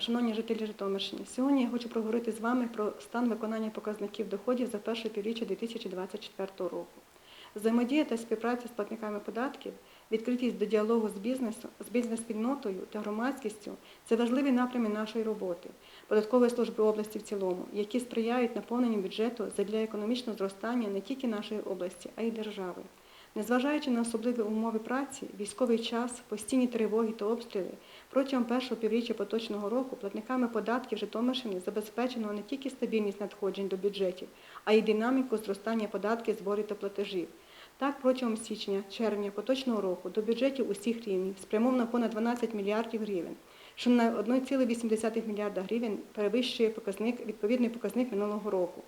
Шановні жителі Житомирщини, сьогодні я хочу проговорити з вами про стан виконання показників доходів за перше півріччя 2024 року. Взаємодія та співпраця з платниками податків, відкритість до діалогу з бізнесом, з бізнес-спільнотою та громадськістю це важливі напрями нашої роботи, податкової служби області в цілому, які сприяють наповненню бюджету задля економічного зростання не тільки нашої області, а й держави. Незважаючи на особливі умови праці, військовий час, постійні тривоги та обстріли, протягом першого півріччя поточного року платниками податків Житомирщини забезпечено не тільки стабільність надходжень до бюджетів, а й динаміку зростання податків, зборів та платежів. Так, протягом січня-червня поточного року до бюджетів усіх рівнів спрямовано понад 12 мільярдів гривень, що на 1,8 мільярда гривень перевищує показник, відповідний показник минулого року.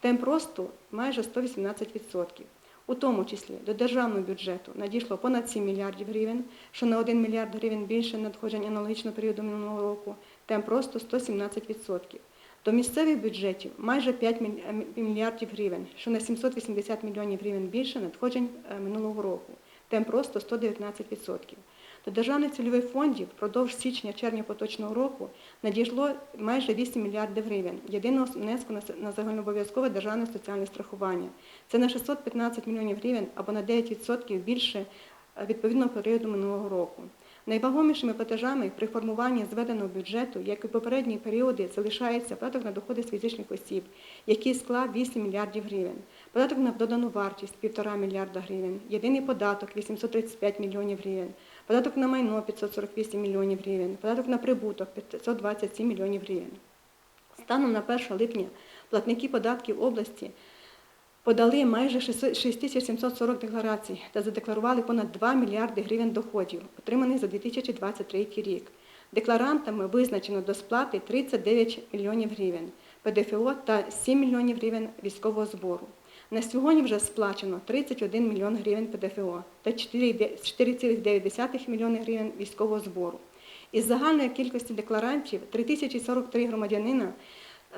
Темп росту майже 118%. У тому числі до державного бюджету надійшло понад 7 мільярдів гривень, що на 1 мільярд гривень більше надходжень аналогічного періоду минулого року, темп росту 117%. До місцевих бюджетів майже 5 мільярдів гривень, що на 780 мільйонів гривень більше надходжень е, минулого року, темп росту 119%. До державних цільових фондів впродовж січня-червня поточного року надійшло майже 8 мільярдів гривень єдиного внеску на загальнообов'язкове державне соціальне страхування. Це на 615 мільйонів гривень або на 9% більше е, відповідного періоду минулого року. Найвагомішими платежами при формуванні зведеного бюджету, як і в попередні періоди, залишається податок на доходи з фізичних осіб, який склав 8 мільярдів гривень, податок на додану вартість 1,5 мільярда гривень, єдиний податок 835 мільйонів гривень, податок на майно 548 мільйонів гривень, податок на прибуток 527 мільйонів гривень. Станом на 1 липня платники податків області подали майже 6740 декларацій та задекларували понад 2 мільярди гривень доходів, отриманих за 2023 рік. Декларантами визначено до сплати 39 мільйонів гривень ПДФО та 7 мільйонів гривень військового збору. На сьогодні вже сплачено 31 мільйон гривень ПДФО та 4,9 мільйони гривень військового збору. Із загальної кількості декларантів 3043 громадянина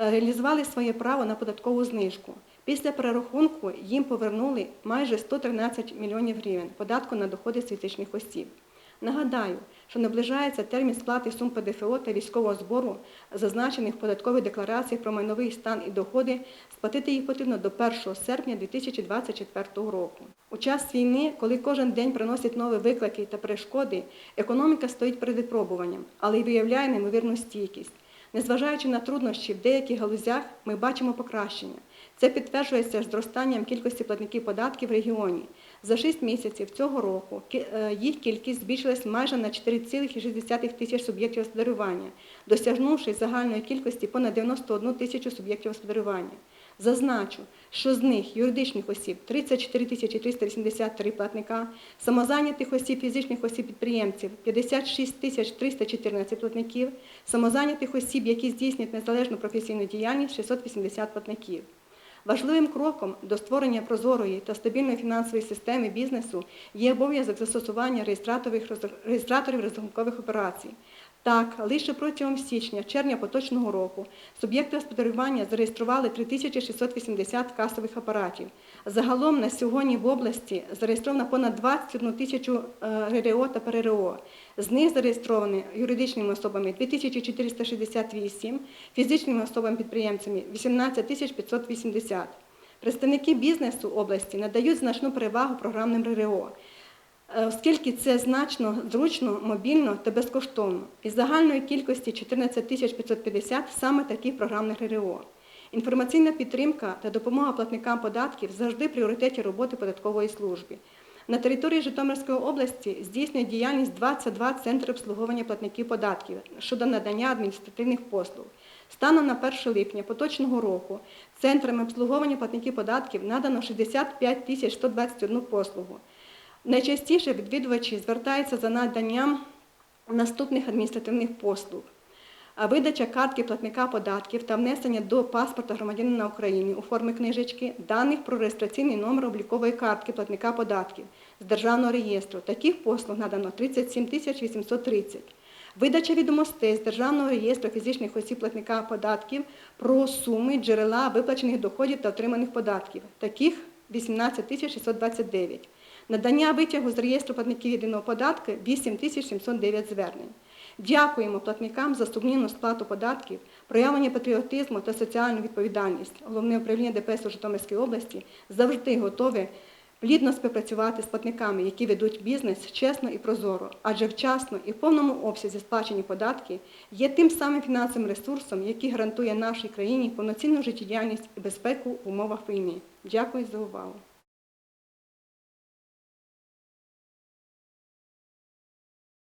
е, реалізували своє право на податкову знижку. Після перерахунку їм повернули майже 113 мільйонів гривень податку на доходи з фізичних осіб. Нагадаю, що наближається термін сплати сум ПДФО та військового збору, зазначених в податкових деклараціях про майновий стан і доходи, сплатити їх потрібно до 1 серпня 2024 року. У час війни, коли кожен день приносить нові виклики та перешкоди, економіка стоїть перед випробуванням, але й виявляє неймовірну стійкість. Незважаючи на труднощі в деяких галузях, ми бачимо покращення. Це підтверджується зростанням кількості платників податків в регіоні. За 6 місяців цього року е, їх кількість збільшилась майже на 4,6 тисяч суб'єктів господарювання, досягнувши загальної кількості понад 91 тисячу суб'єктів господарювання. Зазначу, що з них юридичних осіб 34 383 платника, самозайнятих осіб, фізичних осіб підприємців 56 314 платників, самозайнятих осіб, які здійснюють незалежну професійну діяльність 680 платників. Важливим кроком до створення прозорої та стабільної фінансової системи бізнесу є обов'язок застосування реєстраторів розрахункових операцій. Так, лише протягом січня-червня поточного року суб'єкти господарювання зареєстрували 3680 касових апаратів. Загалом на сьогодні в області зареєстровано понад 21 тисячу е, РРО та ПРРО. З них зареєстровані юридичними особами 2468, фізичними особами-підприємцями 18 580. Представники бізнесу області надають значну перевагу програмним РРО, е, оскільки це значно зручно, мобільно та безкоштовно. Із загальної кількості 14 550 саме таких програмних РРО. Інформаційна підтримка та допомога платникам податків завжди в пріоритеті роботи податкової служби. На території Житомирської області здійснює діяльність 22 центри обслуговування платників податків щодо надання адміністративних послуг. Станом на 1 липня поточного року центрами обслуговування платників податків надано 65 тисяч 121 послугу. Найчастіше відвідувачі звертаються за наданням наступних адміністративних послуг. Видача картки платника податків та внесення до паспорта громадянина України у формі книжечки даних про реєстраційний номер облікової картки платника податків з державного реєстру. Таких послуг надано 37 830. Видача відомостей з державного реєстру фізичних осіб платника податків про суми джерела виплачених доходів та отриманих податків. Таких 18 629. Надання витягу з реєстру платників єдиного податку 8 тисяч 709 звернень. Дякуємо платникам за сумнівну сплату податків, проявлення патріотизму та соціальну відповідальність. Головне управління ДПС у Житомирській області завжди готове плідно співпрацювати з платниками, які ведуть бізнес чесно і прозоро, адже вчасно і в повному обсязі сплачені податки є тим самим фінансовим ресурсом, який гарантує нашій країні повноцінну життєдіяльність і безпеку в умовах війни. Дякую за увагу.